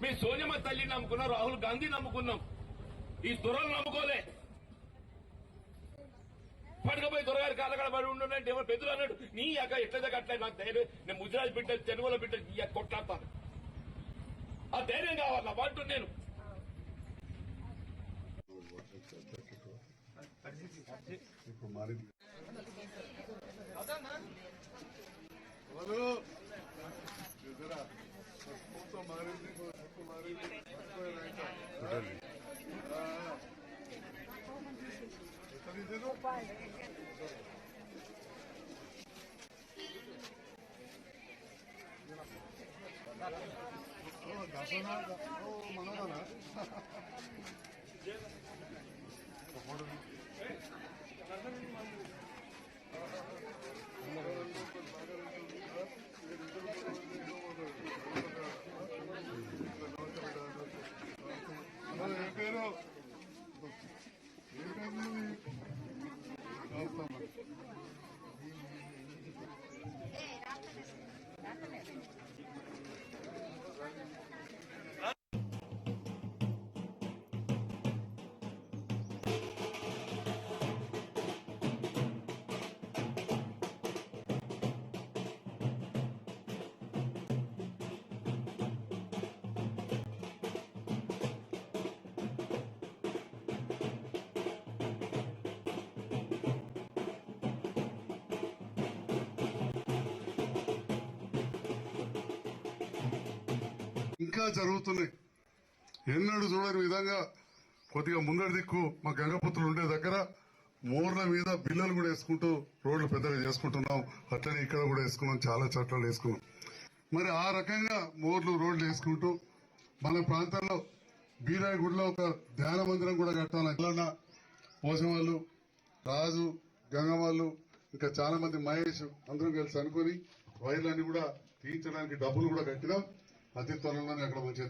మీ సోనియమ్మ తల్లి నమ్ముకున్నాం రాహుల్ గాంధీ నమ్ముకున్నాం. ఈ దొరలు నమ్ముకోలే. పడకపోయి దొరగారు కాలగాడ పడి ఉండంటే ఎవరు పెద్దలు అన్నాడు నీ అక్క ఎట్లా దగ్గర నాకు ధైర్యం నేను ముజరాజ్ బిడ్డ తెలుగులో బిడ్డ ఈ అక్క కొట్లాడతాను ఆ ధైర్యం కావాలా? వాటి నేను. ఇప్పుడు మారింది. dele. Oh, ఇంకా జరుగుతున్నాయి ఎన్నడూ చూడని విధంగా కొద్దిగా ముందడి దిక్కు మా గంగపుత్రులు ఉండే దగ్గర మోర్ల మీద బిల్లలు కూడా వేసుకుంటూ రోడ్లు పెద్దగా చేసుకుంటున్నాం. అట్లనే ఇక్కడ కూడా వేసుకున్నాం చాలా చట్టాలు వేసుకున్నాం. మరి ఆ రకంగా మోర్లు రోడ్లు వేసుకుంటూ మన ప్రాంతంలో బీరాయిగూడలో ఒక ధ్యాన మందిరం కూడా కట్టాలి. ఎల్లన్న పోసవాళ్ళు రాజు గంగవాళ్ళు ఇంకా చాలా మంది మహేష్ అందరం కలిసి అనుకుని వైర్లన్నీ కూడా తీయించడానికి డబ్బులు కూడా కట్టినాం. అతి త్వరలోనే అక్కడ మంచిగా